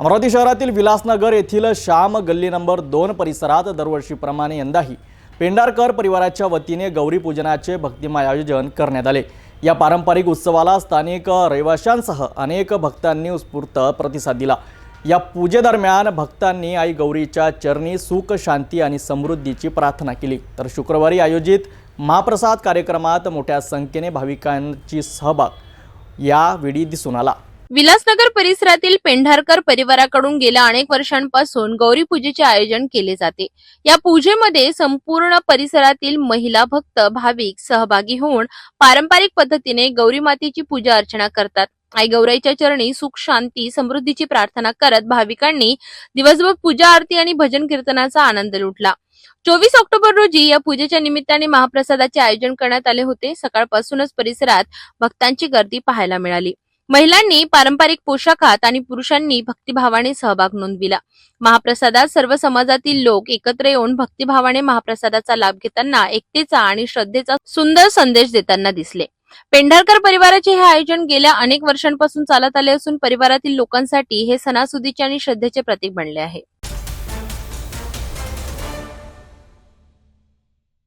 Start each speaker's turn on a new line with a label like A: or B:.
A: अमरावती शहरातील विलासनगर येथील श्याम गल्ली नंबर दोन परिसरात दरवर्षीप्रमाणे यंदाही पेंडारकर परिवाराच्या वतीने गौरीपूजनाचे भक्तिमय आयोजन करण्यात आले. या पारंपरिक उत्सवाला स्थानिक रहिवाशांसह अनेक भक्तांनी उत्स्फूर्त प्रतिसाद दिला. या पूजेदरम्यान भक्तांनी आई गौरीच्या चरणी सुख शांती आणि समृद्धीची प्रार्थना केली. तर शुक्रवारी आयोजित महाप्रसाद कार्यक्रमात मोठ्या संख्येने भाविकांची सहभाग यावेळी दिसून आला.
B: विलासनगर परिसरातील पेंढारकर परिवाराकडून गेल्या अनेक वर्षांपासून गौरी पूजेचे आयोजन केले जाते. या पूजेमध्ये संपूर्ण परिसरातील महिला भक्त भाविक सहभागी होऊन पारंपरिक पद्धतीने गौरी मातेची पूजा अर्चना करतात. आई गौराईच्या चरणी सुख शांती समृद्धीची प्रार्थना करत भाविकांनी दिवसभर पूजा आरती आणि भजन कीर्तनाचा आनंद लुटला. चोवीस ऑक्टोबर रोजी या पूजेच्या निमित्ताने महाप्रसादाचे आयोजन करण्यात आले होते. सकाळपासूनच परिसरात भक्तांची गर्दी पाहायला मिळाली. महिलांनी पारंपरिक पोशाखात आणि पुरुषांनी भक्तिभावाने सहभाग नोंदविला. महाप्रसादात सर्व समाजातील लोक एकत्र येऊन भक्तिभावाने महाप्रसादाचा लाभ घेताना एकतेचा आणि श्रद्धेचा सुंदर संदेश देताना दिसले. पेंढारकर परिवाराचे हे आयोजन गेल्या अनेक वर्षांपासून चालत आले असून परिवारातील लोकांसाठी हे सणासुदीचे आणि श्रद्धेचे प्रतीक बनले आहे.